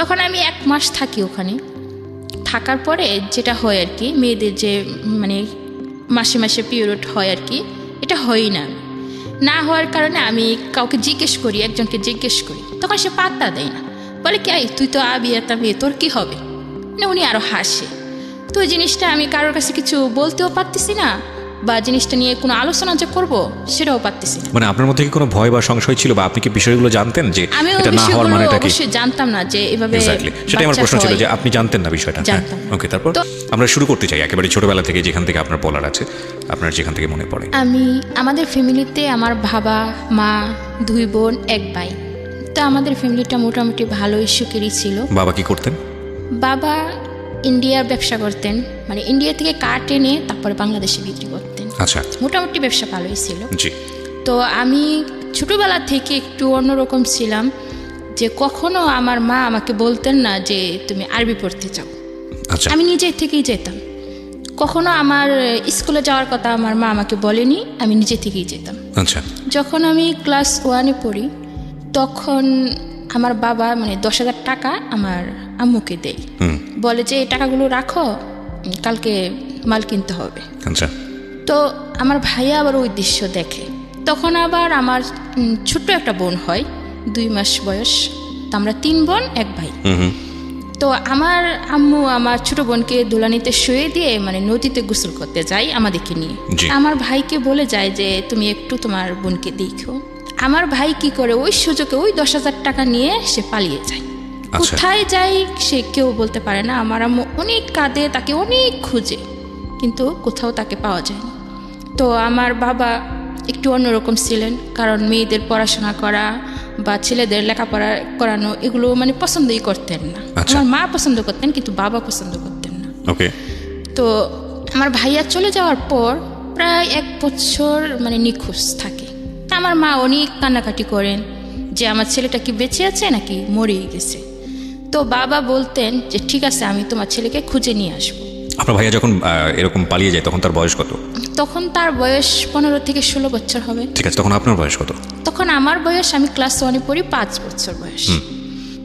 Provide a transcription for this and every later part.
তখন আমি এক মাস থাকি ওখানে। থাকার পরে যেটা হয় আর কি, মেয়েদের যে মানে মাসে মাসে পিরিয়ড হয় আর কি, এটা হয়ই না। না হওয়ার কারণে আমি কাউকে জিজ্ঞেস করি, একজনকে জিজ্ঞেস করি। তখন সে পাত্তা দেয় না। বলে কি, আই, তুই তো আবি একটা মেয়ে তোর কী হবে? মানে উনি আরও হাসে। তো ওই জিনিসটা আমি কারোর কাছে কিছু বলতেও পারতেছি না। বা জিনিসটা নিয়ে কোনো আলোচনা যে করব সেটাও পারতেছি মানে আপনার মধ্যে কি কোনো ভয় বা সংশয় ছিল বা আপনি কি বিষয়গুলো জানতেন যে এটা না হওয়ার বিষয়গুলো মানেটা কি? জানতাম না যে এভাবে এক্স্যাক্টলি সেটাই আমার প্রশ্ন ছিল যে আপনি জানতেন না বিষয়টা। জানতাম ওকে তারপর? আমরা শুরু করতে চাই একেবারে ছোটবেলা থেকে যেখান থেকে আপনার বলার আছে আপনার যেখান থেকে মনে পড়ে। আমি আমাদের ফ্যামিলিতে আমার বাবা মা দুই বোন এক ভাই। তো আমাদের ফ্যামিলিটা মোটামুটি ভালোই সুখেরই ছিল। বাবা কি করতেন? বাবা ইন্ডিয়ার ব্যবসা করতেন। মানে ইন্ডিয়া থেকে কাঠ এনে তারপরে বাংলাদেশে বিক্রি করতেন। আচ্ছা। মোটামুটি ব্যবসা ভালোই ছিল। জি। তো আমি ছোটবেলা থেকে একটু অন্যরকম ছিলাম যে কখনো আমার মা আমাকে বলতেন না যে তুমি আরবি পড়তে চাও। আচ্ছা। আমি নিজে থেকেই যেতাম। কখনো আমার স্কুলে যাওয়ার কথা আমার মা আমাকে বলেনি আমি নিজে থেকেই যেতাম। আচ্ছা। যখন আমি ক্লাস ওয়ানে পড়ি তখন আমার বাবা মানে দশ হাজার টাকা আমার আম্মুকে দেয়। বলে যে এই টাকাগুলো রাখো কালকে মাল কিনতে হবে। আচ্ছা। তো আমার ভাইয়া আবার ওই দৃশ্য দেখে। তখন আবার আমার ছোট্ট একটা বোন হয় দুই মাস বয়স। তো আমরা তিন বোন এক ভাই। তো আমার আম্মু আমার ছোট বোনকে দোলানিতে শুয়ে দিয়ে মানে নদীতে গোসল করতে যাই আমাদেরকে নিয়ে। আমার ভাইকে বলে যায় যে তুমি একটু তোমার বোনকে দেখো। আমার ভাই কি করে ওই সুযোগে ওই দশ হাজার টাকা নিয়ে সে পালিয়ে যায়। আচ্ছা। কোথায় যাই সে কেউ বলতে পারে না। আমার আম্মু অনেক কাঁদে তাকে অনেক খুঁজে। কিন্তু কোথাও তাকে পাওয়া যায়নি। তো আমার বাবা একটু অন্যরকম ছিলেন কারণ মেয়েদের পড়াশোনা করা বা ছেলেদের লেখাপড়া করানো এগুলো মানে পছন্দই করতেন না। আচ্ছা। আমার মা পছন্দ করতেন কিন্তু বাবা পছন্দ করতেন না। ওকে। তো আমার ভাইয়া চলে যাওয়ার পর প্রায় এক বছর মানে নিখোঁজ থাকে। তা আমার মা অনেক কান্নাকাটি করেন যে আমার ছেলেটা কি বেঁচে আছে নাকি মরেই গেছে। তো বাবা বলতেন যে ঠিক আছে আমি তোমার ছেলেকে খুঁজে নিয়ে আসব। আপনার ভাইয়া যখন এরকম পালিয়ে যায় তখন তার বয়স কত? তখন তার বয়স পনেরো থেকে ষোলো বছর হবে। ঠিক আছে তখন আপনার বয়স কত? তখন আমার বয়স আমি ক্লাস ওয়ানে পড়ি পাঁচ বছর বয়স।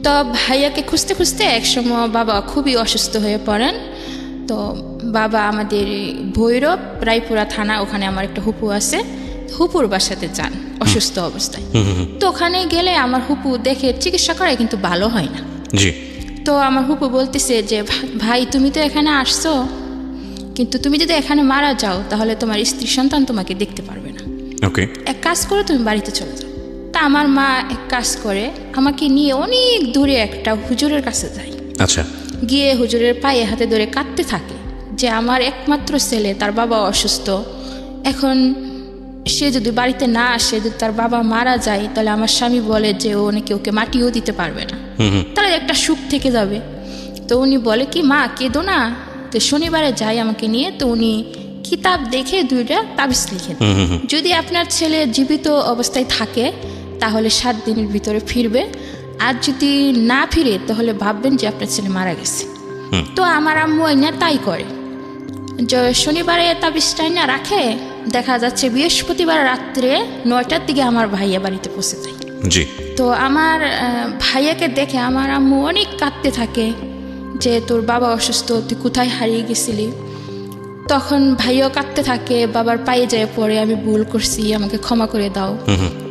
তো ভাইয়াকে খুঁজতে খুঁজতে একসময় বাবা খুবই অসুস্থ হয়ে পড়েন। তো বাবা আমাদের ভৈরব রায়পুরা থানা ওখানে আমার একটা হুপু আছে। হুপুর বাসাতে যান অসুস্থ অবস্থায়। তো ওখানে গেলে আমার হুপু দেখে চিকিৎসা করায় কিন্তু ভালো হয় না। জি। তো আমার হুপু বলতেছে যে ভাই তুমি তো এখানে আসছো। কিন্তু তুমি যদি এখানে মারা যাও তাহলে তোমার স্ত্রী সন্তান তোমাকে দেখতে পারবে না। ওকে এক কাজ করে তুমি বাড়িতে চলে যাও। তা আমার মা এক কাজ করে আমাকে নিয়ে অনেক দূরে একটা হুজুরের কাছে যায়। আচ্ছা। গিয়ে হুজুরের পায়ে হাতে ধরে কাঁদতে থাকে যে আমার একমাত্র ছেলে তার বাবা অসুস্থ। এখন সে যদি বাড়িতে না আসে যদি তার বাবা মারা যায় তাহলে আমার স্বামী বলে যে ও নাকি ওকে মাটিও দিতে পারবে না। তাহলে একটা সুখ থেকে যাবে। তো উনি বলে কি মা কেঁদো না। তো শনিবারে যাই আমাকে নিয়ে। তো উনি কিতাব দেখে দুইটা তাবিজ লিখে দেন। হুম হুম হুম। যদি আপনার ছেলে জীবিত অবস্থায় থাকে তাহলে সাত দিনের ভিতরে ফিরবে। আর যদি না ফিরে তাহলে ভাববেন যে আপনার ছেলে মারা গেছে। তো আমার আম্মু না তাই করে। শনিবারে তাবিজটাই না রাখে দেখা যাচ্ছে বৃহস্পতিবার রাত্রে নয়টার দিকে আমার ভাইয়া বাড়িতে পৌঁছে যায়। জি। তো আমার ভাইয়াকে দেখে আমার আম্মু অনেক কাঁদতে থাকে যে তোর বাবা অসুস্থ তুই কোথায় হারিয়ে গেছিলি? তখন ভাইও কাঁদতে থাকে বাবার পায়ে যায় পরে আমি ভুল করছি আমাকে ক্ষমা করে দাও।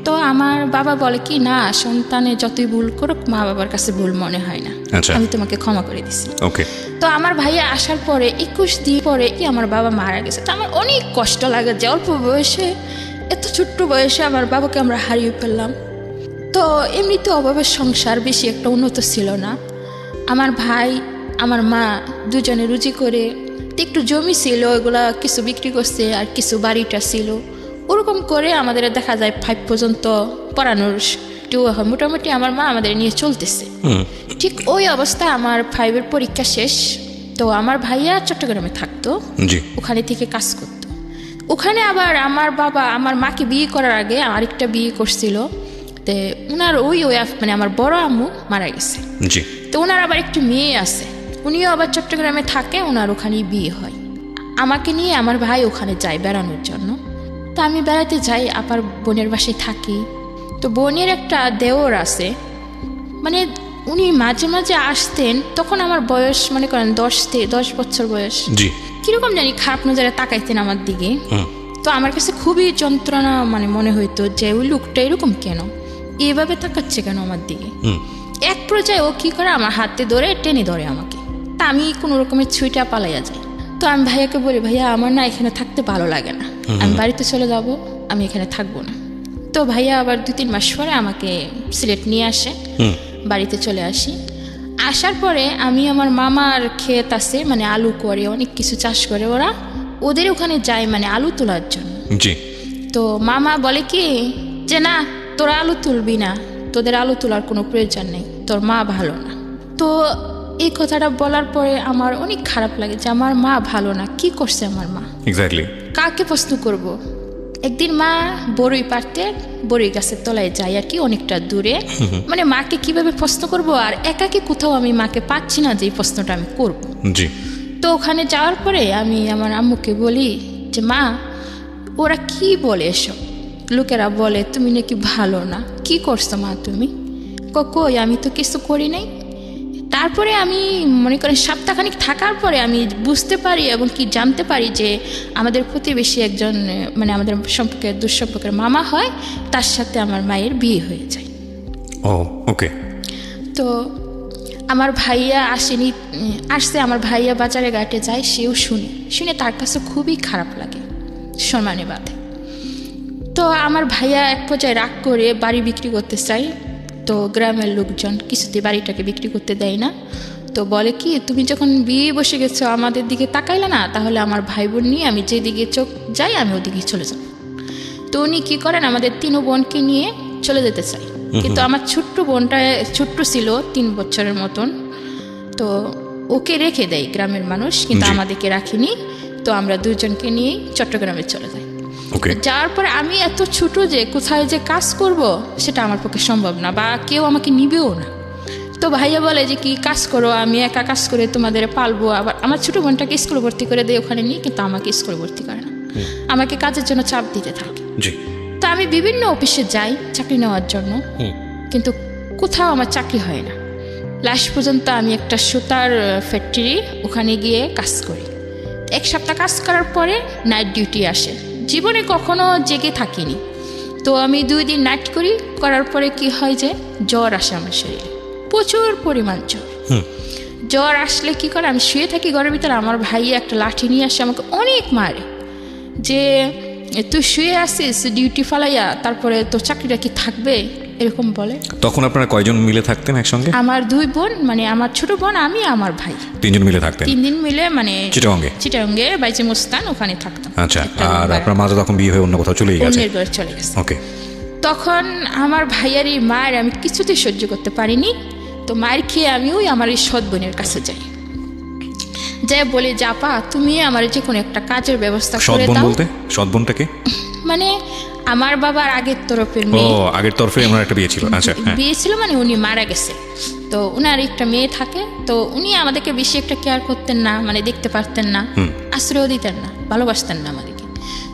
তো আমার বাবা বলে কি না সন্তানে যতই ভুল করুক মা বাবার কাছে ভুল মনে হয় না। আচ্ছা। আমি তোমাকে ক্ষমা করে দিছি। ওকে। তো আমার ভাইয়া আসার পরে একুশ দিন পরে কি আমার বাবা মারা গেছে। তো আমার অনেক কষ্ট লাগে যে অল্প বয়সে এত ছোট্ট বয়সে আমার বাবাকে আমরা হারিয়ে ফেললাম। তো এমনিতে অভাবের সংসার বেশি একটা উন্নত ছিল না। আমার ভাই আমার মা দুজনে রুজি করে একটু জমি ছিল ওগুলা কিছু বিক্রি করছে আর কিছু বাড়িটা ছিল। ওরকম করে আমাদের দেখা যায় ফাইভ পর্যন্ত পড়ানোর টু একটু মোটামুটি আমার মা আমাদের নিয়ে চলতেছে। ঠিক ওই অবস্থা আমার ফাইভের পরীক্ষা শেষ। তো আমার ভাইয়া চট্টগ্রামে থাকতো। ওখানে থেকে কাজ করতো। ওখানে আবার আমার বাবা আমার মাকে বিয়ে করার আগে আরেকটা বিয়ে করছিল। তো ওনার ওই ওই মানে আমার বড় আম্মু মারা গেছে। তো ওনার আবার একটু মেয়ে আছে। উনিও আবার চট্টগ্রামে থাকে ওনার ওখানেই বিয়ে হয়। আমাকে নিয়ে আমার ভাই ওখানে যায় বেড়ানোর জন্য। তো আমি বেড়াতে যাই আবার বোনের বাসায় থাকি। তো বোনের একটা দেওর আছে। মানে উনি মাঝে মাঝে আসতেন তখন আমার বয়স মনে করেন দশ থেকে দশ বছর বয়স। কীরকম জানি খারাপ নজরে তাকাইতেন আমার দিকে। তো আমার কাছে খুবই যন্ত্রণা মানে মনে হইতো যে ওই লোকটা এরকম কেন? এভাবে তাকাচ্ছে কেন আমার দিকে? এক পর্যায়ে ও কি করে আমার হাতে ধরে টেনে ধরে আমাকে। তা আমি কোনো রকমের ছুঁইটা পালাইয়া যাই। তো আমি ভাইয়াকে বলি ভাইয়া আমার না এখানে থাকতে ভালো লাগে না। আমি বাড়িতে চলে যাব আমি এখানে থাকব না। তো ভাইয়া আবার দু তিন মাস পরে আমাকে সিলেট নিয়ে আসে বাড়িতে চলে আসি। আসার পরে আমি আমার মামার ক্ষেত আছে মানে আলু করে অনেক কিছু চাষ করে ওরা। ওদের ওখানে যায় মানে আলু তোলার জন্য। জি। তো মামা বলে কি যে না তোরা আলু তুলবি না তোদের আলু তোলার কোনো প্রয়োজন নেই তোর মা ভালো না। তো এই কথাটা বলার পরে আমার অনেক খারাপ লাগে যে আমার মা ভালো না। কি করছে আমার মা? এক্স্যাক্টলি কাকে প্রশ্ন করব? একদিন মা বড়ই পারতে বড়ই গাছের তলায় যাই আর কি অনেকটা দূরে। মানে মাকে কীভাবে প্রশ্ন করব? আর একাকে কোথাও আমি মাকে পাচ্ছি না যে এই প্রশ্নটা আমি করব? জি। তো ওখানে যাওয়ার পরে আমি আমার আম্মুকে বলি যে মা ওরা কি বলে এসব? লোকেরা বলে তুমি নাকি ভালো না। কি করছ মা তুমি? কই আমি তো কিছু করি নাই। তারপরে আমি মনে করেন সপ্তাহখানিক থাকার পরে আমি বুঝতে পারি এবং কি জানতে পারি যে আমাদের প্রতিবেশী একজন মানে আমাদের সম্পর্কে দুঃসম্পর্কের মামা হয় তার সাথে আমার মায়ের বিয়ে হয়ে যায়। ও ওকে। তো আমার ভাইয়া আসেনি আসছে আমার ভাইয়া বাজারে ঘাটে যায় সেও শুনে। শুনে তার কাছে খুবই খারাপ লাগে সম্মানে বাদে তো আমার ভাইয়া এক পর্যায়ে রাগ করে বাড়ি বিক্রি করতে চাই তো গ্রামের লোকজন কিছুতে বাড়িটাকে বিক্রি করতে দেয় না। তো বলে কি তুমি যখন বিয়ে বসে গেছো আমাদের দিকে তাকাইলে না তাহলে আমার ভাই বোন নিয়ে আমি যেদিকে চোখ যাই আমি ওদিকে চলে যাব। তো উনি কী করেন আমাদের তিন বোনকে নিয়ে চলে যেতে চাই কিন্তু আমার ছোট্ট বোনটা ছোট্ট ছিল তিন বছরের মতন। তো ওকে রেখে দেয় গ্রামের মানুষ কিন্তু আমাদেরকে রাখিনি। তো আমরা দুজনকে নিয়েই চট্টগ্রামে চলে যাই। যাওয়ার পরে আমি এত ছোট যে কোথায় যে কাজ করব সেটা আমার পক্ষে সম্ভব না বা কেউ আমাকে নিবেও না। তো ভাইয়া বলে যে কি কাজ করো আমি একা কাজ করে তোমাদের পালবো। আবার আমার ছোট বোনটাকে স্কুলে ভর্তি করে দেয় ওখানে নিয়ে কিন্তু আমাকে স্কুলে ভর্তি করে না। আমাকে কাজের জন্য চাপ দিতে থাকে। তো আমি বিভিন্ন অফিসে যাই চাকরি নেওয়ার জন্য কিন্তু কোথাও আমার চাকরি হয় না। লাস্ট পর্যন্ত আমি একটা সুতার ফ্যাক্টরি ওখানে গিয়ে কাজ করি। এক সপ্তাহ কাজ করার পরে নাইট ডিউটি আসে। জীবনে কখনো জেগে থাকিনি। তো আমি দুই দিন নাইট করি করার পরে কি হয় যে জ্বর আসে আমার শরীরে। প্রচুর পরিমাণ জ্বর। জ্বর আসলে কি করে আমি শুয়ে থাকি ঘরের ভিতরে আমার ভাই একটা লাঠি নিয়ে আসে আমাকে অনেক মারে। যে তুই শুয়ে আসিস ডিউটি ফালাইয়া তারপরে তোর চাকরিটা কি থাকবে? এরকম বলে? তখন আপনারা কয়জন মিলে থাকতেন একসঙ্গে? আমার দুই বোন মানে আমার ছোট বোন আমি আমার ভাই। তিনজন মিলে থাকতেন? তিন দিন মিলে মানে চিটাগঙ্গে? চিটাঙ্গে বাইচে মুস্তান ওখানে থাকতাম। আচ্ছা আর আপনার মা তখন বিয়ে হয়ে অন্য কোথাও ভাড়া। গেছে? অন্যের ঘরে চলে গেছে। ওকে। তখন আমার ভাইয়ার মায়ের আমি কিছুতেই সহ্য করতে পারিনি। তো মায়ের খেয়ে আমি ওই আমার এই সৎ বোনের কাছে যাই। যাই বলে জাপা তুমি আমার যে কোনো একটা কাজের ব্যবস্থা সৎ করে বোন দাও। বলতে? সৎ বোনটাকে মানে আমার বাবার আগের তরফের ও মেয়ে আগের তরফে আমার একটা বিয়ে ছিল। আচ্ছা হ্যাঁ। বিয়ে ছিল মানে উনি মারা গেছে। তো উনার একটা মেয়ে থাকে তো উনি আমাদেরকে বেশি একটা কেয়ার করতেন না মানে দেখতে পারতেন না আশ্রয় দিতেন না ভালোবাসতেন না আমাদেরকে।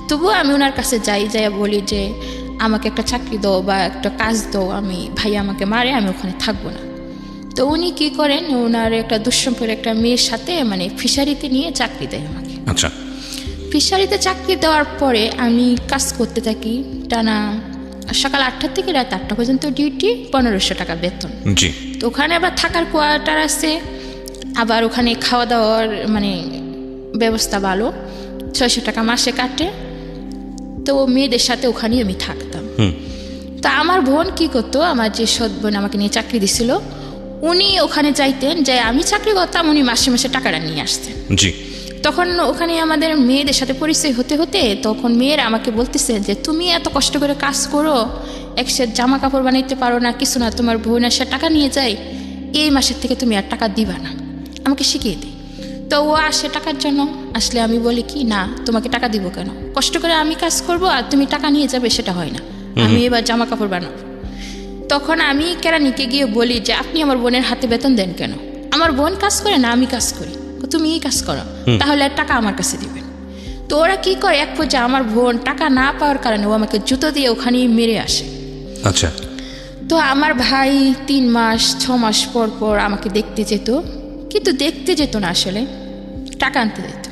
তবুও আমি ওনার কাছে যাই যাই বলি যে আমাকে একটা চাকরি দাও বা একটা কাজ দাও আমি ভাই আমাকে মারে আমি ওখানে থাকব না। তো উনি কি করেন ওনার একটা দুঃসম্পর্কের একটা মেয়ের সাথে মানে ফিশারিতে নিয়ে চাকরি দেয় আমাকে। আচ্ছা। ফিশারিতে চাকরি দেওয়ার পরে আমি কাজ করতে থাকি টানা সকাল আটটা থেকে রাত আটটা পর্যন্ত ডিউটি পনেরোশো টাকা বেতন। জি। তো ওখানে আবার থাকার কোয়ার্টার আছে আবার ওখানে খাওয়া দাওয়ার মানে ব্যবস্থা ভালো ছয়শো টাকা মাসে কাটে। তো মেয়েদের সাথে ওখানেই আমি থাকতাম। তা আমার বোন কি করতো আমার যে সৎ বোন আমাকে নিয়ে চাকরি দিছিল উনি ওখানে চাইতেন যে আমি চাকরি করতাম উনি মাসে মাসে টাকাটা নিয়ে আসতেন। জি। তখন ওখানে আমাদের মেয়েদের সাথে পরিচয় হতে হতে তখন মেয়েরা আমাকে বলতেছে যে তুমি এত কষ্ট করে কাজ করো এক সেট জামা কাপড় বানাইতে পারো না কিছু না তোমার বোন এসে টাকা নিয়ে যায় এই মাসের থেকে তুমি আর টাকা দিবা না। আমাকে শিখিয়ে দিই তো ও আসে টাকার জন্য আসলে আমি বলি কি না তোমাকে টাকা দিব কেন? কষ্ট করে আমি কাজ করব আর তুমি টাকা নিয়ে যাবে সেটা হয় না। আমি এবার জামা কাপড় বানাবো। তখন আমি কেরানিকে গিয়ে বলি যে আপনি আমার বোনের হাতে বেতন দেন কেন? আমার বোন কাজ করে না আমি কাজ করি। তুমি এই কাজ করো তাহলে আর টাকা আমার কাছে দিবেন তো ওরা কি করে? এক পর্যায়ে আমার বোন টাকা না পাওয়ার কারণে ও আমাকে জুতো দিয়ে ওখানেই মেরে আসে। আচ্ছা। তো আমার ভাই তিন মাস ছ মাস পর পর আমাকে দেখতে যেত কিন্তু দেখতে যেত না আসলে টাকা আনতে যেত।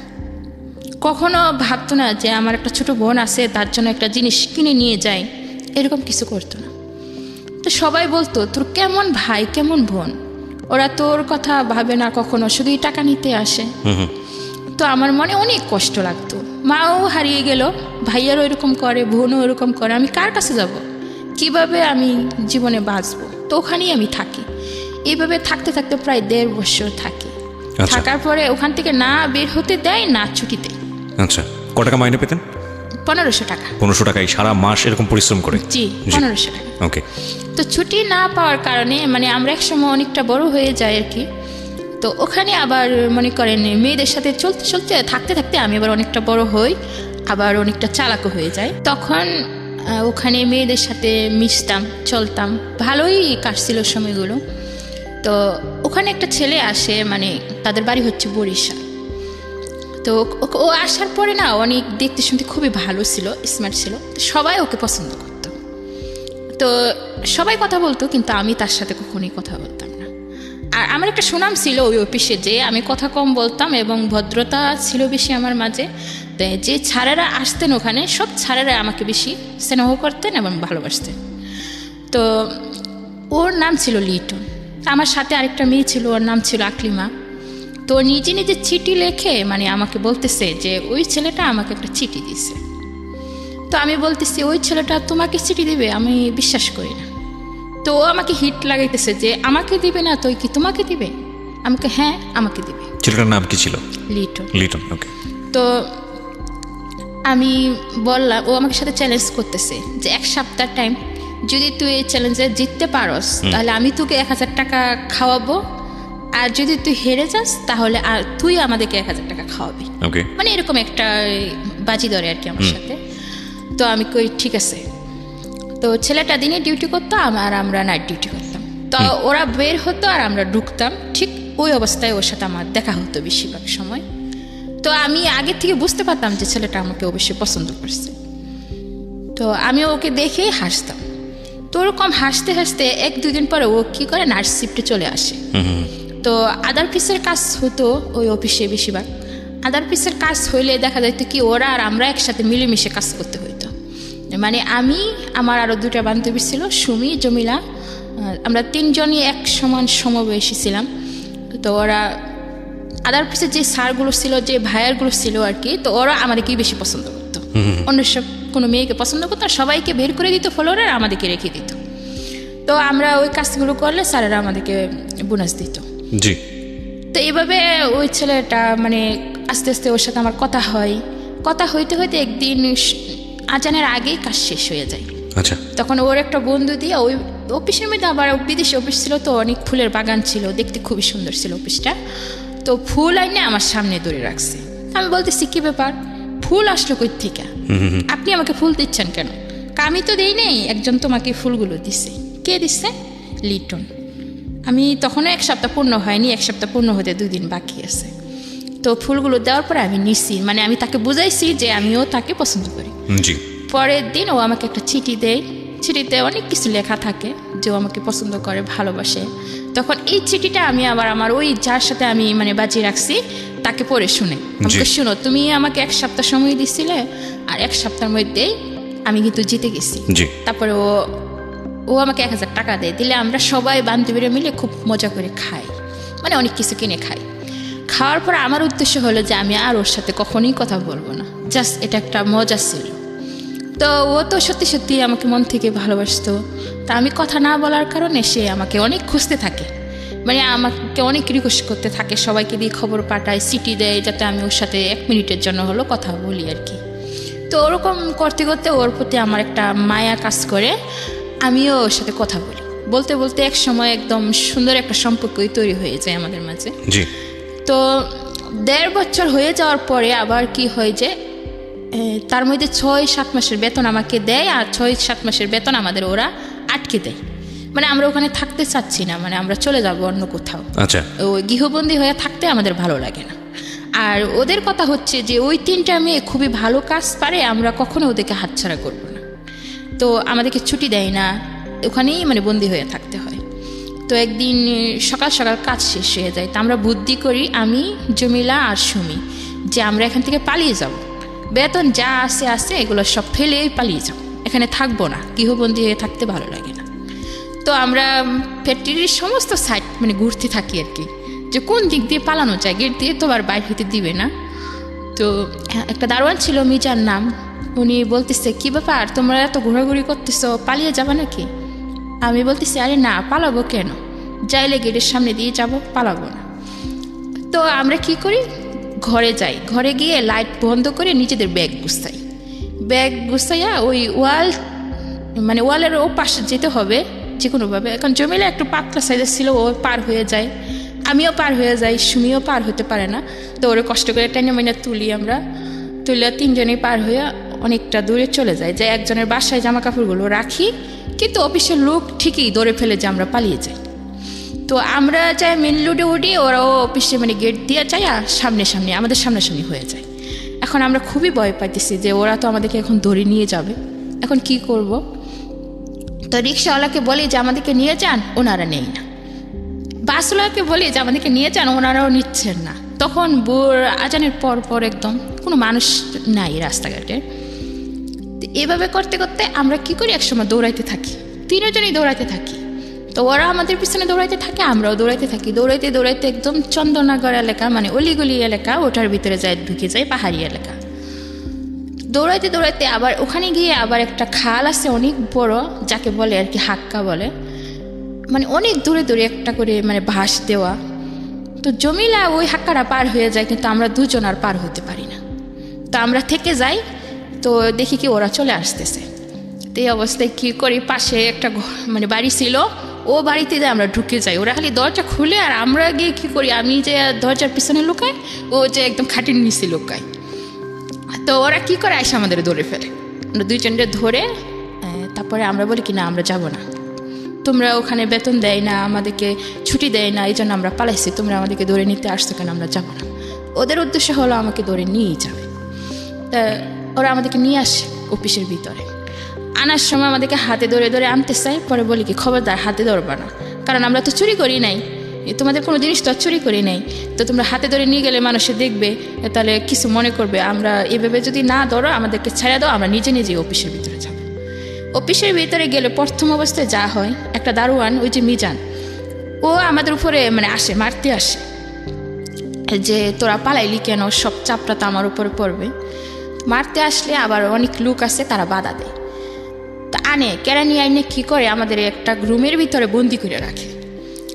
কখনো ভাবতো না যে আমার একটা ছোট বোন আছে তার জন্য একটা জিনিস কিনে নিয়ে যায় এরকম কিছু করতো না। তো সবাই বলতো তোর কেমন ভাই কেমন বোন? ওরা তোর কথা ভাবে না কখনো শুধুই টাকা নিতে আসে। তো আমার মনে অনেক কষ্ট লাগতো। মাও হারিয়ে গেল ভাইয়ারও এরকম করে বোনও এরকম করে আমি কার কাছে যাব? কীভাবে আমি জীবনে বাঁচবো? তো ওখানেই আমি থাকি। এইভাবে থাকতে থাকতে প্রায় দেড় বছর থাকি। আচ্ছা। থাকার পরে ওখান থেকে না বের হতে দেয় না ছুটিতে। আচ্ছা। ক টাকা মাইনে পেতেন? পনেরোশো টাকা। পনেরোশো টাকায় সারা মাস এরকম পরিশ্রম করে? জি পনেরোশো টাকা। ওকে তো ছুটি না পাওয়ার কারণে মানে আমরা একসময় অনেকটা বড় হয়ে যাই আর কি। তো ওখানে আবার মনে করেন মেয়েদের সাথে চলতে চলতে থাকতে থাকতে আমি আবার অনেকটা বড় হই আবার অনেকটা চালাকও হয়ে যায় তখন ওখানে মেয়েদের সাথে মিশতাম চলতাম। ভালোই কাটছিল সময়গুলো। তো ওখানে একটা ছেলে আসে মানে তাদের বাড়ি হচ্ছে বরিশাল। তো ও- আসার পরে না অনেক দেখতে শুনতে খুবই ভালো ছিল স্মার্ট ছিল। সবাই ওকে পছন্দ করতো। তো সবাই কথা বলতো, কিন্তু আমি তার সাথে কখনোই কথা বলতাম না। আর আমার একটা সুনাম ছিল ওই অফিসে যে আমি কথা কম বলতাম এবং ভদ্রতা ছিল বেশি আমার মাঝে। যে ছাড়েরা আসতেন ওখানে, সব ছাড়েরা আমাকে বেশি স্নেহ করতেন এবং ভালোবাসতেন। তো ওর নাম ছিল লিটন। আমার সাথে আরেকটা মেয়ে ছিল, ওর নাম ছিল আকলিমা। তো নিজে নিজে চিঠি লেখে মানে আমাকে বলতেছে যে ওই ছেলেটা আমাকে একটা চিঠি দিছে তো আমি বলতেছি ওই ছেলেটা তোমাকে চিঠি দিবে? আমি বিশ্বাস করি না। তো ও আমাকে হিট লাগাইতেছে যে আমাকে দিবে না তো কি তোমাকে দিবে? আমাকে হ্যাঁ আমাকে দিবে। ছেলেটার নাম কি ছিল? লিটন। লিটন ওকে। তো আমি বললাম ও আমাকে সাথে চ্যালেঞ্জ করতেছে যে এক সপ্তাহ টাইম যদি তুই এই চ্যালেঞ্জে জিততে পারস তাহলে আমি তোকে এক হাজার টাকা খাওয়াবো আর যদি তুই হেরে যাস তাহলে আর তুই আমাদেরকে এক হাজার টাকা খাওয়াবি। মানে এরকম একটা বাজি ধরে আর কি আমার সাথে। তো আমি কই ঠিক আছে। তো ছেলেটা দিনে ডিউটি করতো আর আমরা নাইট ডিউটি করতাম। তো ওরা বের হতো আর আমরা ঢুকতাম। ঠিক ওই অবস্থায় ওর সাথে আমার দেখা হতো বেশিরভাগ সময়। তো আমি আগে থেকে বুঝতে পারতাম যে ছেলেটা আমাকে অবশ্যই পছন্দ করছে। তো আমি ওকে দেখেই হাসতাম। তো ওরকম হাসতে হাসতে এক দুদিন পরে ও কী করে নার্স শিফটে চলে আসে। তো আদার পিসের কাজ হতো ওই অফিসে বেশিরভাগ। আদার পিসের কাজ হইলে দেখা যাইতো কি ওরা আর আমরা একসাথে মিলেমিশে কাজ করতে হইতো। মানে আমি আমার আরও দুটা বান্ধবী ছিল সুমি জমিলা। আমরা তিনজনই এক সমান সমবয়সী ছিলাম। তো ওরা আদার পিসে যে স্যারগুলো ছিল যে ভাইয়ারগুলো ছিল আর কি তো ওরা আমাদেরকেই বেশি পছন্দ করতো। অন্য সব কোনো মেয়েকে পছন্দ করতো সবাইকে বের করে দিত ফলোয়ার আর আমাদেরকে রেখে দিত। তো আমরা ওই কাজগুলো করলে স্যারেরা আমাদেরকে বোনাস দিত। জি। তো এইভাবে ওই ছেলেটা মানে আস্তে আস্তে ওর সাথে আমার কথা হয়। কথা হইতে হইতে একদিন আজানের আগেই কাজ শেষ হয়ে যায়। আচ্ছা। তখন ওর একটা বন্ধু দিয়ে ওই অফিসের মধ্যে আবার বিদেশি অফিস ছিল তো অনেক ফুলের বাগান ছিল দেখতে খুবই সুন্দর ছিল অফিসটা। তো ফুল আইনে আমার সামনে ধরে রাখছে। আমি বলতেছি কি ব্যাপার? ফুল আসলো কই থেকে আপনি আমাকে ফুল দিচ্ছেন কেন? আমি তো দেই নেই একজন তোমাকে ফুলগুলো দিছে। কে দিচ্ছে লিটন। আমি তখনও এক সপ্তাহ পূর্ণ হয়নি এক সপ্তাহ পূর্ণ হতে দুই দিন বাকি আছে। তো ফুলগুলো দেওয়ার পরে আমি নিছি মানে আমি তাকে বুঝাইছি যে আমিও তাকে পছন্দ করি। জি। পরের দিন ও আমাকে একটা চিঠি দেয়। চিঠিতে অনেক কিছু লেখা থাকে যে ও আমাকে পছন্দ করে ভালোবাসে। তখন এই চিঠিটা আমি আবার আমার ওই যার সাথে আমি মানে বাজিয়ে রাখছি তাকে পড়ে শুনে। আমাকে শুনো তুমি আমাকে এক সপ্তাহ সময় দিছিলে আর এক সপ্তাহের মধ্যেই আমি কিন্তু জিতে গেছি। তারপরে ও ও আমাকে এক হাজার টাকা দেয় দিলে আমরা সবাই বান্ধবীরা মিলে খুব মজা করে খাই। মানে অনেক কিছু কিনে খাই। খাওয়ার পর আমার উদ্দেশ্য হলো যে আমি আর ওর সাথে কখনোই কথা বলব না। জাস্ট এটা একটা মজা ছিল। তো ও তো সত্যি সত্যি আমাকে মন থেকে ভালোবাসতো। তা আমি কথা না বলার কারণে সে আমাকে অনেক খুঁজতে থাকে। মানে আমাকে অনেক রিকোয়েস্ট করতে থাকে, সবাইকে দিয়ে খবর পাঠায় সিটি দেয়, যাতে আমি ওর সাথে এক মিনিটের জন্য হলো কথা বলি আর কি। তো ওরকম করতে করতে ওর প্রতি আমার একটা মায়া কাজ করে। আমিও ওর সাথে কথা বলি। বলতে বলতে এক সময় একদম সুন্দর একটা সম্পর্কই তৈরি হয়ে যায় আমাদের মাঝে। জি। তো দেড় বছর হয়ে যাওয়ার পরে আবার কি হয় যে তার মধ্যে ছয় সাত মাসের বেতন আমাকে দেয় আর ছয় সাত মাসের বেতন আমাদের ওরা আটকে দেয়। মানে আমরা ওখানে থাকতে চাচ্ছি না মানে আমরা চলে যাব অন্য কোথাও। আচ্ছা। ওই গৃহবন্দী হয়ে থাকতে আমাদের ভালো লাগে না। আর ওদের কথা হচ্ছে যে ওই তিনটা মেয়ে খুবই ভালো কাজ পারে আমরা কখনো ওদেরকে হাতছাড়া করব তো আমাদেরকে ছুটি দেয় না। ওখানেই মানে বন্দি হয়ে থাকতে হয়। তো একদিন সকাল সকাল কাজ শেষ হয়ে যায়। তো আমরা বুদ্ধি করি, আমি, জমিলা আর সুমি, যে আমরা এখান থেকে পালিয়ে যাব। বেতন যা আছে আছে, এগুলো সব ফেলেই পালিয়ে যাব। এখানে থাকব না। গৃহবন্দী হয়ে থাকতে ভালো লাগে না। তো আমরা ফ্যাক্টরির সমস্ত সাইড মানে ঘুরতে থাকি আর কি। যে কোন দিক দিয়ে পালানো যায়? গেট দিয়ে তো আর বাইরে হতে দিবে না। তো একটা দারোয়ান ছিল, মিজার নাম। উনি বলতেছে, কি ব্যাপার? তোমরা এত ঘোরাঘুরি করতেছো, পালিয়ে যাবে নাকি? আমি বলতেছি, আরে না, পালাবো কেন? যাইলে গেটের সামনে দিয়ে যাব, পালাবো না। তো আমরা কি করি? ঘরে যাই। ঘরে গিয়ে লাইট বন্ধ করে নিজেদের ব্যাগ গুছাই। ব্যাগ গুছাইয়া ওই ওয়াল মানে ওয়ালের ও পাশে যেতে হবে যে কোনোভাবে এখন জমিলে একটু পাতলা সাইজের ছিল, ও পার হয়ে যায়। আমিও পার হয়ে যাই, সুমিও পার হতে পারে না। তো ওরে কষ্ট করে টেনে মেনে তুলি আমরা। তুলে তিনজনেই পার হয়ে অনেকটা দূরে চলে যায়, যে একজনের বাসায় জামা কাপড়গুলো রাখি, কিন্তু অফিসের লোক ঠিকই দৌড়ে ফেলে যে আমরা পালিয়ে যাই। তো আমরা যাই মেন রোডে উঠি, ওরাও অফিসে মানে গেট দিয়ে যায় আর সামনে সামনে, আমাদের সামনাসামনি হয়ে যায়। এখন আমরা খুবই ভয় পাইতেছি যে ওরা তো আমাদেরকে এখন ধরে নিয়ে যাবে। এখন কি করব? তো রিক্সাওয়ালাকে বলি যে আমাদেরকে নিয়ে যান, ওনারা নেই না। বাসওয়ালাকে বলি যে আমাদেরকে নিয়ে যান, ওনারাও নিচ্ছেন না। তখন বোর আজানের পর পর একদম কোনো মানুষ নাই রাস্তাঘাটে। তো এভাবে করতে করতে আমরা কি করি একসময় দৌড়াইতে থাকি? তিনজনই দৌড়াইতে থাকি। তো ওরা আমাদের পিছনে দৌড়াইতে থাকে, আমরাও দৌড়াইতে থাকি। দৌড়াইতে দৌড়াইতে একদম চন্দননগর এলাকা মানে অলিগলি এলাকা, ওটার ভিতরে যায়, ঢুকে যায় পাহাড়ি এলাকা। দৌড়াইতে দৌড়াইতে আবার ওখানে গিয়ে আবার একটা খাল আছে, অনেক বড়, যাকে বলে আর কি হাক্কা বলে। মানে অনেক দূরে দূরে একটা করে মানে ভাস দেওয়া। তো জমিলা ওই হাক্কাটা পার হয়ে যায়, কিন্তু আমরা দুজন আর পার হতে পারি না। তো আমরা থেকে যাই তো দেখি কি ওরা চলে আসতেছে। তো এই অবস্থায় কী করি, পাশে একটা মানে বাড়ি ছিল, ও বাড়িতে যে আমরা ঢুকে যাই। ওরা খালি দরজা খুলে আর আমরা গিয়ে কী করি, আমি যে দরজার পিছনে লুকাই, ও যে একদম খাটির নিচে লুকায়। তো ওরা কী করে, আইসা আমাদের ধরে ফেলে। আমরা দুইজনকে ধরে তারপরে আমরা বলি কি, না, আমরা যাব না। তোমরা ওখানে বেতন দেয় না, আমাদেরকে ছুটি দেয় না এই জন্য আমরা পালাইছি। তোমরা আমাদেরকে ধরে নিতে আসছো কেন, আমরা যাব না। ওদের উদ্দেশ্য হলো, আমাকে ধরে নিয়েই যাবে। তা ওরা আমাদেরকে নিয়ে আসে অফিসের ভিতরে। আনার সময় আমাদেরকে হাতে ধরে ধরে আনতে চাই পরে বলি কি, খবরদার, হাতে ধরবা না। কারণ আমরা তো চুরি করি নাই। তোমাদের কোনো জিনিস তো চুরি করি নাই। তো তোমরা হাতে ধরে নিয়ে গেলে মানুষে দেখবে তাহলে কিছু মনে করবে। আমরা এভাবে যদি না ধরো, আমাদেরকে ছেড়ে দাও, আমরা নিজে নিজেই অফিসের ভিতরে যাব। অফিসের ভিতরে গেলে প্রথম অবস্থায় যা হয়, একটা দারোয়ান, ওই যে মিজান। ও আমাদের উপরে মানে আসে, মারতে আসে। যে, তোরা পালাইলি কেন? সব চাপটা তো আমার উপরে পড়বে। মারতে আসলে আবার অনেক লোক আছে তারা বাধা দেয়। তা আনে কেরানি আইনে কি করে? আমাদের একটা রুমের ভিতরে বন্দি করে রাখে।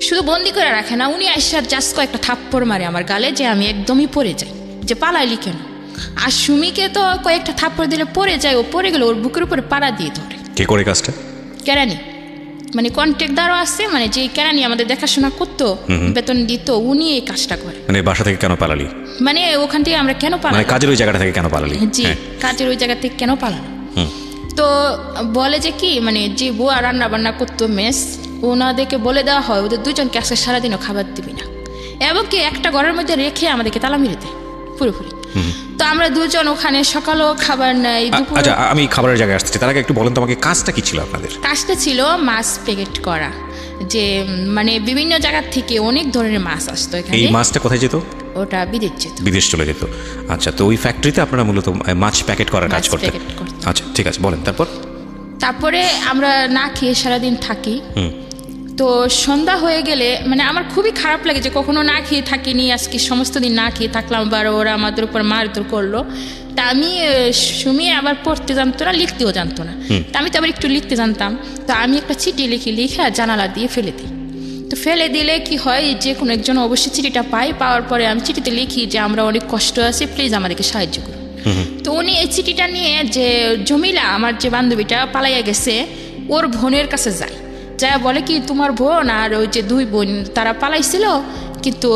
শুধু বন্দি করে রাখে না উনি আসার জাস্ট কয়েকটা থাপ্পড় মারে আমার গালে যে আমি একদমই পড়ে যাই। যে পালাইলি কেন? আর সুমিকে তো কয়েকটা থাপ্পড় দিলে পড়ে যায় ও পড়ে গেলে ওর বুকের উপরে পাড়া দিয়ে ধরে। কে করে কাজটা? কেরানি মানে কন্ট্রাক্ট কন্ট্রাক্টদারও আছে মানে যে কেরানি আমাদের দেখাশোনা করতো বেতন দিত উনি এই কাজটা করে। মানে বাসা থেকে কেন পালালি? মানে ওখান থেকে আমরা কেন মানে কাজের ওই জায়গাটা থেকে কেন পালালি? জি কাজের ওই জায়গা থেকে কেন হুম। তো বলে যে কি মানে যে বুয়া রান্না বান্না করতো মেস ওনাদেরকে বলে দেওয়া হয় ওদের দুজনকে আজকে সারাদিনও খাবার দিবি না। এবং কি একটা ঘরের মধ্যে রেখে আমাদেরকে তালা মেরে দেয় পুরোপুরি। তো আমরা দুজন ওখানে সকালেও খাবার নেই আচ্ছা আমি খাবারের জায়গায় আসছি তার আগে একটু বলেন তো আমাকে কাজটা কি ছিল আপনাদের? কাজটা ছিল মাছ প্যাকেট করা। যে মানে বিভিন্ন জায়গার থেকে অনেক ধরনের মাছ আসতো এখানে। এই মাছটা কোথায় যেত? ওটা বিদেশ যেত। বিদেশ চলে যেত। আচ্ছা তো ওই ফ্যাক্টরিতে আপনারা মূলত মাছ প্যাকেট করার কাজ করতেন। প্যাকেট আচ্ছা ঠিক আছে বলেন তারপর? তারপরে আমরা না খেয়ে সারাদিন থাকি। হুম। তো সন্ধ্যা হয়ে গেলে মানে আমার খুবই খারাপ লাগে যে কখনো না খেয়ে থাকিনি আজকে সমস্ত দিন না খেয়ে থাকলাম আবার ওরা আমাদের উপর মারধর করল। তা আমি সুমি আবার পড়তে জানতো না লিখতেও জানতো না। তা আমি তো আবার একটু লিখতে জানতাম। তো আমি একটা চিঠি লিখি লিখে আর জানালা দিয়ে ফেলে দিই। তো ফেলে দিলে কি হয় যে কোনো একজন অবশ্যই চিঠিটা পাই পাওয়ার পরে আমি চিঠিতে লিখি যে আমরা অনেক কষ্ট আছি প্লিজ আমাদেরকে সাহায্য করুন তো উনি এই চিঠিটা নিয়ে যে জমিলা আমার যে বান্ধবীটা পালাইয়া গেছে ওর বোনের কাছে যায়। যা বলে কি তোমার বোন আর ওই যে দুই বোন তারা পালাইছিল কিন্তু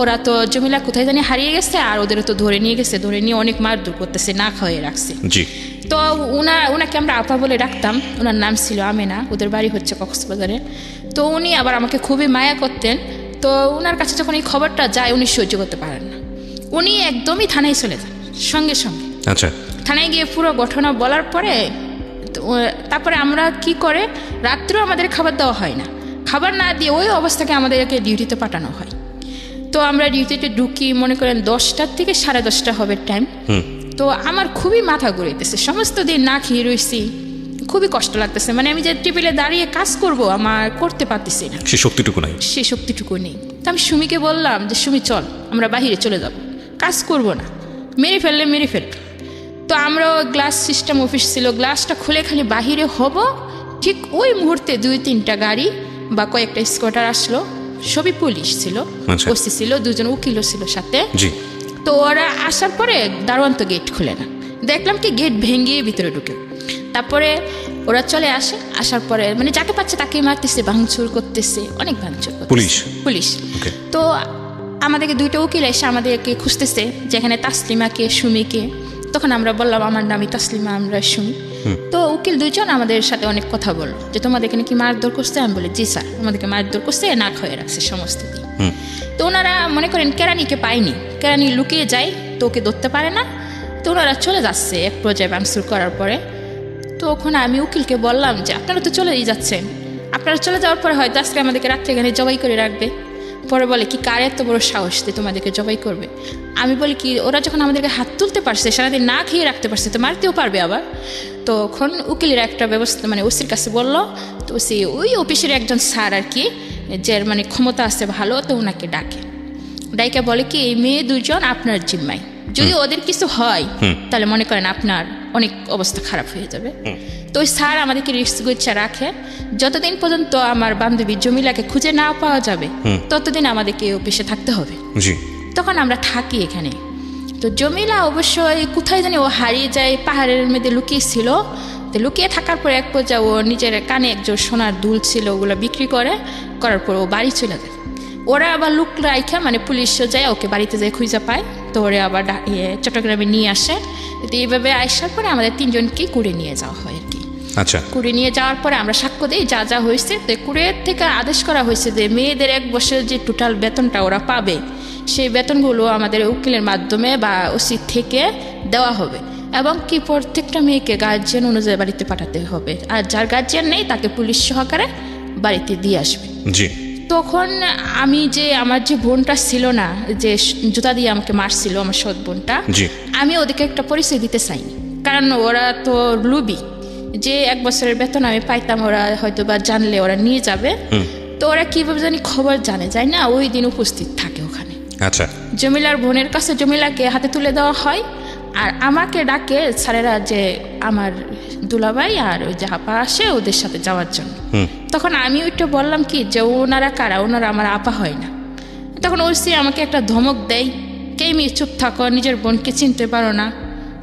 ওরা তো জমিলা কোথায় জানি হারিয়ে গেছে আর ওদের তো ধরে নিয়ে গেছে ধরে নিয়ে অনেক মারধর করতেছে না খাওয়াই রাখছে। জি। তো উনা ওনাকে আমরা আপা বলে ডাকতাম ওনার নাম ছিল আমেনা ওদের বাড়ি হচ্ছে কক্সবাজারে। তো উনি আবার আমাকে খুবই মায়া করতেন তো ওনার কাছে যখন এই খবরটা যায় উনি সহ্য করতে পারেন না। উনি একদমই থানায় চলে যান সঙ্গে সঙ্গে। আচ্ছা। থানায় গিয়ে পুরো ঘটনা বলার পরে তারপরে আমরা কি করে? রাত্রেও আমাদের খাবার দেওয়া হয় না। খাবার না দিয়ে ওই অবস্থাকে আমাদেরকে ডিউটিতে পাঠানো হয়। তো আমরা ডিউটিতে ঢুকি মনে করেন দশটার থেকে সাড়ে দশটা হবে টাইম তো আমার খুবই মাথা ঘুরাইতেছে। সমস্ত দিন না খেয়ে রয়েছি খুবই কষ্ট লাগতেছে। মানে আমি যে টেবিলে দাঁড়িয়ে কাজ করব আমার করতে পারতেছি না। সে শক্তিটুকু নাই। সে শক্তিটুকু নেই। তো আমি সুমিকে বললাম যে সুমি চল আমরা বাহিরে চলে যাব। কাজ করব না। মেরে ফেললে মেরে ফেলবে তো আমরাও গ্লাস সিস্টেম অফিস ছিল। গ্লাসটা খুলে খালি বাহিরে হব ঠিক ওই মুহূর্তে দুই তিনটা গাড়ি বা কয়েকটা স্কুটার আসলো। সবই পুলিশ ছিল আচ্ছা। ওসি ছিল দুজন উকিলও ছিল সাথে। তো ওরা আসার পরে দারোয়ান তো গেট খুলে না। দেখলাম কি গেট ভেঙে ভিতরে ঢুকে। তারপরে ওরা চলে আসে আসার পরে মানে যাকে পাচ্ছে তাকে মারতেছে ভাঙচুর করতেছে অনেক ভাঙচুর পুলিশ? পুলিশ তো আমাদেরকে দুইটা উকিল এসে আমাদেরকে খুঁজতেছে যেখানে তাসলিমাকে সুমিকে তখন আমরা বললাম আমার নামই তাসলিমা আমরা সুমি তো উকিল দুইজন আমাদের সাথে অনেক কথা বলল যে তোমাদেরকে নাকি মারধর করছে? আমি বলি জি স্যার আমাদেরকে মারধর করছে না হয়ে রাখছে সমস্ত দিন। তো ওনারা মনে করেন কেরানিকে পায়নি। কেরানি লুকিয়ে যায় তো ওকে ধরতে পারে না। তো ওনারা চলে যাচ্ছে এক পর্যায়ে ভাঙচুর করার পরে। তো ওখানে আমি উকিলকে বললাম যে আপনারা তো চলেই যাচ্ছেন। আপনারা চলে যাওয়ার পরে হয়তো আজকে আমাদেরকে রাত্রে এখানে জবাই করে রাখবে। পরে বলে, কি কার এত বড় সাহস দিয়ে তোমাদেরকে জবাই করবে? আমি বলি, কি ওরা যখন আমাদেরকে হাত তুলতে পারছে, সারাদিন না খেয়ে রাখতে পারছে, তো মারতেও পারবে আবার? তখন উকিলের একটা ব্যবস্থা মানে ওসির কাছে বলল, তো সে ওই অফিসের একজন স্যার আর কি, যার মানে ক্ষমতা আছে ভালো, তো ওনাকে ডাকে। ডাইকা বলে, কি, এই মেয়ে দুজন আপনার জিম্মায়। যদি ওদের কিছু হয় তাহলে মনে করেন আপনার অনেক অবস্থা খারাপ হয়ে যাবে। তো ওই স্যার আমাদেরকে রিস্ক গুচ্ছা রাখে। যতদিন পর্যন্ত আমার বান্ধবী জমিলাকে খুঁজে না পাওয়া যাবে ততদিন আমাদেরকে অফিসে থাকতে হবে। তখন আমরা থাকি এখানে। তো জমিলা অবশ্যই কোথায় জানি ও হারিয়ে যায় পাহাড়ের মধ্যে লুকিয়েছিল। তো লুকিয়ে থাকার পর এক পর্যায়ে ও নিজের কানে একজন সোনার দুল ছিল ওগুলো বিক্রি করে করার পর ও বাড়ি চলে যায়। ওরা আবার লুক রাইখা মানে পুলিশও যায় ওকে বাড়িতে যায় খুঁজে পায়। তো ওরে আবার ইয়ে, চট্টগ্রামে নিয়ে আসে। তো এইভাবে আসার পরে আমাদের তিনজনকেই কুড়ে নিয়ে যাওয়া হয় আর কি। আচ্ছা। কুড়ে নিয়ে যাওয়ার পরে আমরা সাক্ষ্য দিই যা যা হয়েছে। তো কুড়ের থেকে আদেশ করা হয়েছে যে মেয়েদের এক বছরের যে টোটাল বেতনটা ওরা পাবে সেই বেতনগুলো আমাদের উকিলের মাধ্যমে বা ওসি থেকে দেওয়া হবে। এবং কি প্রত্যেকটা মেয়েকে গার্জিয়ান অনুযায়ী বাড়িতে পাঠাতে হবে। আর যার গার্জিয়ান নেই তাকে পুলিশ সহকারে বাড়িতে দিয়ে আসবে। জি। তখন আমি যে আমার যে বোনটা ছিল না যে জুতা দিয়ে আমাকে মারছিল আমার সৎ বোনটা আমি ওদেরকে একটা পরিচয় দিতে চাইনি কারণ ওরা তো লুবি। যে এক বছরের বেতন আমি পাইতাম ওরা হয়তো বা জানলে ওরা নিয়ে যাবে। তো ওরা কীভাবে জানি খবর জানে যায় না? ওই দিন উপস্থিত থাকে ওখানে। আচ্ছা। জমিলার বোনের কাছে জমিলাকে হাতে তুলে দেওয়া হয়। আর আমাকে ডাকে স্যারেরা যে আমার দুলাভাই আর ওই জাহাপা আসে ওদের সাথে যাওয়ার জন্য। তখন আমি ওইটা বললাম কি যে ওনারা কারা? ওনারা আমার আপা হয় না। তখন ওসি আমাকে একটা ধমক দেয় কে মেয়ে চুপ থাকো নিজের বোনকে চিনতে পারো না।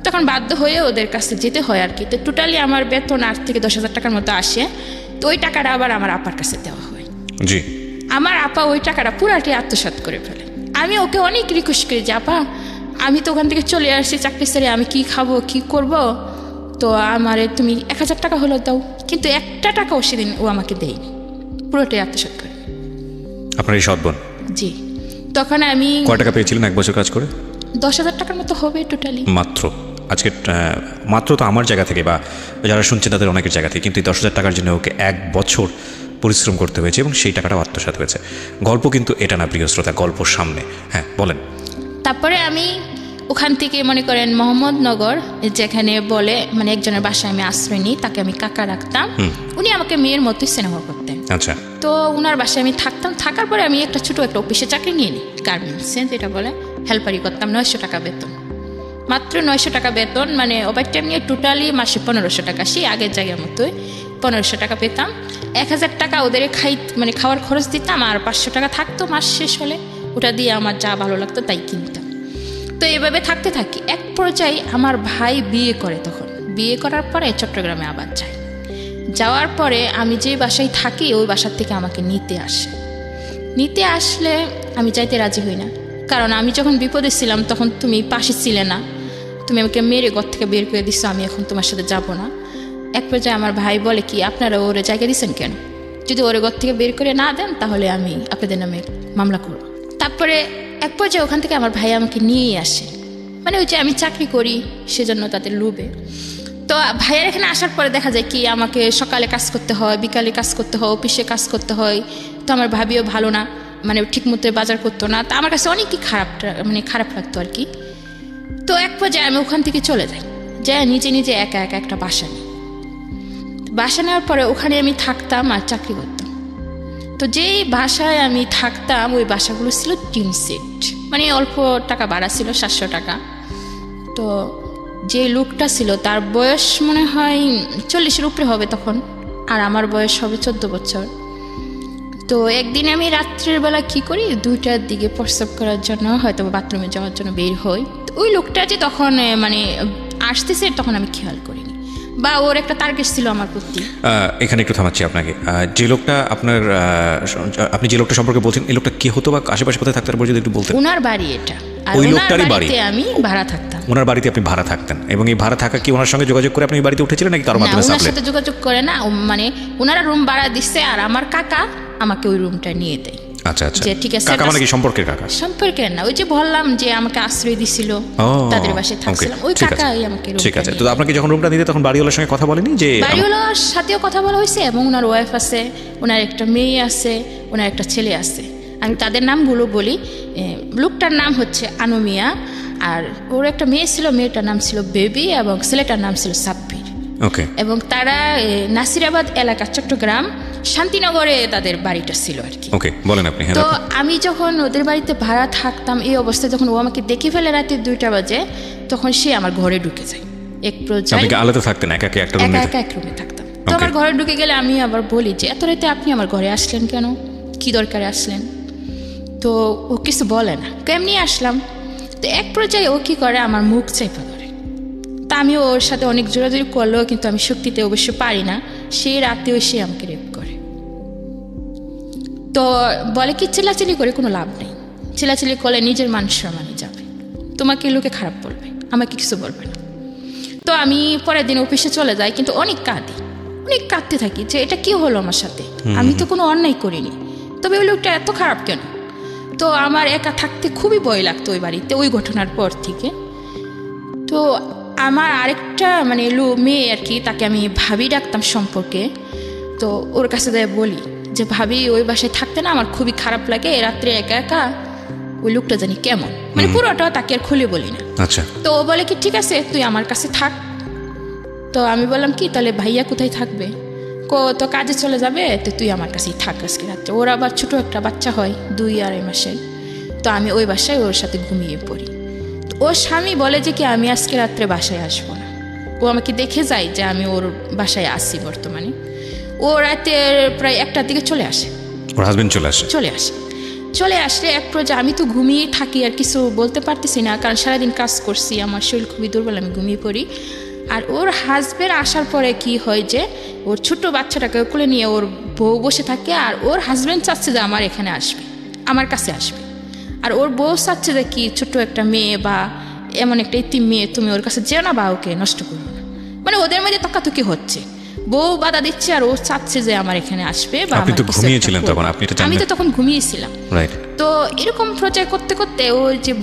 তখন বাধ্য হয়ে ওদের কাছে যেতে হয় আর কি। তো টোটালি আমার বেতন আট থেকে দশ হাজার টাকার মতো আসে। তো ওই টাকাটা আবার আমার আপার কাছে দেওয়া হয়। জি। আমার আপা ওই টাকাটা পুরাটি আত্মসাৎ করে ফেলে। আমি ওকে অনেক রিকোয়েস্ট করি যে আপা আমি তো ওখান থেকে চলে আসছি চাকরি ছেড়ে আমি কি খাব কি করব? তো আমারে তুমি এক হাজার টাকা হলো দাও। কিন্তু একটা টাকাও সেদিন ও আমাকে দেয়নি। পুরোটাই আত্মসাৎ করে। আপনার এই সৎ বোন? জি। তখন আমি কয় টাকা পেয়েছিলেন এক বছর কাজ করে? দশ হাজার টাকার মতো হবে টোটালি মাত্র। আজকে মাত্র তো আমার জায়গা থেকে বা যারা শুনছে তাদের অনেকের জায়গা থেকে। কিন্তু এই দশ হাজার টাকার জন্য ওকে এক বছর পরিশ্রম করতে হয়েছে এবং সেই টাকাটাও আত্মসাৎ হয়েছে। গল্প কিন্তু এটা না প্রিয় শ্রোতা গল্প সামনে। হ্যাঁ বলেন। তারপরে আমি ওখান থেকে মনে করেন মোহাম্মদনগর যেখানে বলে মানে একজনের বাসায় আমি আশ্রয় নিই তাকে আমি কাকা রাখতাম। উনি আমাকে মেয়ের মতোই স্নেহ করতেন। আচ্ছা। তো ওনার বাসায় আমি থাকতাম। থাকার পরে আমি একটা ছোটো একটা অফিসে চাকরি নিয়ে নিই গার্মেন্টসে যেটা বলে হেল্পারি করতাম নয়শো টাকা বেতন। মাত্র নয়শো টাকা বেতন মানে ওভার টাইম নিয়ে টোটালি মাসে পনেরোশো টাকা সেই আগের জায়গার মতোই পনেরোশো টাকা পেতাম। এক হাজার টাকা ওদের খাই মানে খাওয়ার খরচ দিতাম আর পাঁচশো টাকা থাকতো মাস শেষ হলে। ওটা দিয়ে আমার যা ভালো লাগতো তাই কিনতাম। তো এভাবে থাকতে থাকি। এক পর্যায়ে আমার ভাই বিয়ে করে তখন। বিয়ে করার পরে চট্টগ্রামে আবার যায়। যাওয়ার পরে আমি যে বাসায় থাকি, ওই বাসার থেকে আমাকে নিতে আসে। নিতে আসলে আমি যাইতে রাজি হই না। কারণ আমি যখন বিপদে ছিলাম, তখন তুমি পাশে ছিলে না। তুমি আমাকে মেরে ঘর থেকে বের করে দিচ্ছ আমি এখন তোমার সাথে যাব না। এক পর্যায়ে আমার ভাই বলে কি, আপনারা ওরে জায়গা দিচ্ছেন কেন? যদি ওরে ঘর থেকে বের করে না দেন, তাহলে আমি আপনাদের নামে মামলা করব। তারপরে এক পর্যায়ে ওখান থেকে আমার ভাই আমাকে নিয়েই আসে। মানে ওই যে আমি চাকরি করি, সেজন্য তাদের লুবে তো ভাইয়ের এখানে আসার পরে দেখা যায় কি, আমাকে সকালে কাজ করতে হয়, বিকালে কাজ করতে হয়, অফিসে কাজ করতে হয়। তো আমার ভাবিও ভালো না মানে ঠিক মতো বাজার করতো না। তা আমার কাছে অনেকই খারাপ মানে খারাপ লাগতো আর কি। তো এক পর্যায়ে আমি ওখান থেকে চলে যাই। যাই নিজে নিজে একা একা একটা বাসা নিই। বাসা নেওয়ার পরে ওখানে আমি থাকতাম আর চাকরি করতাম। তো যেই বাসায় আমি থাকতাম, ওই বাসাগুলো ছিল টিন সেট। মানে অল্প টাকা ভাড়া ছিল, সাতশো টাকা। তো যে লোকটা ছিল, তার বয়স মনে হয় চল্লিশের উপরে হবে তখন, আর আমার বয়স হবে চোদ্দ বছর। তো একদিন আমি রাত্রের বেলা কি করি, দুইটার দিকে প্রস্রাব করার জন্য, হয়তো বাথরুমে যাওয়ার জন্য বের হই। তো ওই লোকটা যে তখন মানে আসতেছে, তখন আমি খেয়াল করিনি। বা ওর একটা টার্গেট ছিল আমার প্রতি। এখানে একটু থামাচ্ছি আপনাকে। যে লোকটা আপনার আপনি যে লোকটা সম্পর্কে বলছেন এই লোকটা কি হতো বা আশেপাশে কোথায় থাকতে পারে যদি একটু বলতেন। ওনার বাড়ি এটা। আর ওই লোকটারই বাড়ি? বাড়িতে আমি ভাড়া থাকতাম। ওনার বাড়িতে আপনি ভাড়া থাকতেন। এবং এই ভাড়া থাকা কি ওনার সঙ্গে যোগাযোগ করে আপনি বাড়িতে উঠেছিলেন নাকি না মাধ্যমে ওনার সাপ্লাই? সাথে যোগাযোগ করে না। মানে ওনারা রুম ভাড়া দিচ্ছে আর আমার কাকা আমাকে ওই রুমটা নিয়ে দেয়। আচ্ছা আচ্ছা। যে ঠিক আছে, কাকা মানে কি সম্পর্কের কাকা? সম্পর্কের না ওই যে বললাম যে আমাকে আশ্রয় দিছিল তাদের বাসায় থাকছিলাম ওই কাকাই আমাকে ঠিক আছে তো আপনাকে যখন রুমটা দিতে তখন বাড়িওয়ালার সঙ্গে কথা বলেনি যে বাড়িওয়ালার সাথেও কথা বলা হয়েছে এবং ওনার ওয়াইফ আছে ওনার একটা মেয়ে আছে ওনার একটা ছেলে আছে। আমি তাদের নামগুলো বলি লোকটার নাম হচ্ছে আনুমিয়া আর ওর একটা মেয়ে ছিল মেয়েটার নাম ছিল বেবি এবং ছেলেটার নাম ছিল সাব্বির এবং তারা নাসিরাবাদ এলাকা চট্টগ্রাম শান্তিনগরে তাদের বাড়িটা ছিল আর কি। ওকে বলেন আপনি হ্যাঁ তো আমি যখন ওদের বাড়িতে ভাড়া থাকতাম এই অবস্থায় যখন ও আমাকে দেখে ফেলে রাতে দুইটা বাজে তখন সে আমার ঘরে ঢুকে যায়। এক পর্যায়ে আলাদা থাকতেন একা একা একটা রুম একা এক রুমে থাকতাম। তো আমার ঘরে ঢুকে গেলে আমি আবার বলি যে এত রাতে আপনি আমার ঘরে আসলেন কেন? কি দরকারে আসলেন? তো ও কিছু বলে না। কেমনি আসলাম। তো এক পর্যায়ে ও কি করে আমার মুখ চাইপা ধরে তা আমি ওর সাথে অনেক জোরাজোরি করলেও কিন্তু আমি শক্তিতে অবশ্য পারি না। সেই রাতেও সে আমাকে রেপ করে। তো বলে কি চিল্লাচিল্লি করে কোনো লাভ নেই। চিল্লাচিল্লি করলে নিজের মান সম্মানই যাবে। তোমাকে লোকে খারাপ বলবে আমাকে কিছু বলবে না। তো আমি পরের দিন অফিসে চলে যাই কিন্তু অনেক কাঁদি। অনেক কাঁদতে থাকি যে এটা কি হলো আমার সাথে? আমি তো কোনো অন্যায় করিনি। তবে ওই লোকটা এত খারাপ কেন? তো আমার একা থাকতে খুবই ভয় লাগতো ওই বাড়িতে ওই ঘটনার পর থেকে। তো আমার আরেকটা মানে লো মেয়ে আর কি তাকে আমি ভাবি ডাকতাম সম্পর্কে। তো ওর কাছে যাই বলি যে ভাবি ওই বাসায় থাকতে না আমার খুবই খারাপ লাগে রাত্রে একা একা ওই লোকটা জানি কেমন? মানে পুরোটা তাকে আর খুলে বলি না। আচ্ছা। তো ও বলে কি ঠিক আছে তুই আমার কাছে থাক। তো আমি বললাম কি তাহলে ভাইয়া কোথায় থাকবে? কো তো কাজে চলে যাবে তো তুই আমার কাছেই থাক আজকে রাত্রে। ওর আবার ছোট একটা বাচ্চা হয় দুই আড়াই মাসের। তো আমি ওই বাসায় ওর সাথে ঘুমিয়ে পড়ি। ওর স্বামী বলে যে কি আমি আজকে রাত্রে বাসায় আসব না। ও আমাকে দেখে যায় যে আমি ওর বাসায় আসি বর্তমানে। ও রাতের প্রায় একটার দিকে চলে আসে। ওর হাজবেন্ড চলে আসে? চলে আসে। চলে আসলে এক পর্যায়ে আমি তো ঘুমিয়ে থাকি আর কিছু বলতে পারতেছি না কারণ সারাদিন কাজ করছি আমার শরীর খুবই দুর্বল আমি ঘুমিয়ে পড়ি। আর ওর হাজবেন্ড আসার পরে কি হয় যে ওর ছোট বাচ্চাটাকে কোলে নিয়ে ওর বউ বসে থাকে আর ওর হাজবেন্ড চাচ্ছে যে আমার এখানে আসবে আমার কাছে আসবে। আর ওর বউ চাচ্ছে যে কি ছোট্ট একটা মেয়ে বা এমন একটা ইতি মেয়ে তুমি ওর কাছে যেও না বা ওকে নষ্ট করো না। মানে ওদের মধ্যে তকাতকি হচ্ছে। বউ বাধা দিচ্ছে আর ও চাচ্ছে যে আমার এখানে আসবে বা আমি তো করবে। তখন, আপনি আমি তো তখন ঘুমিয়েছিলাম। তো এরকম প্রচার করতে করতে ওর যে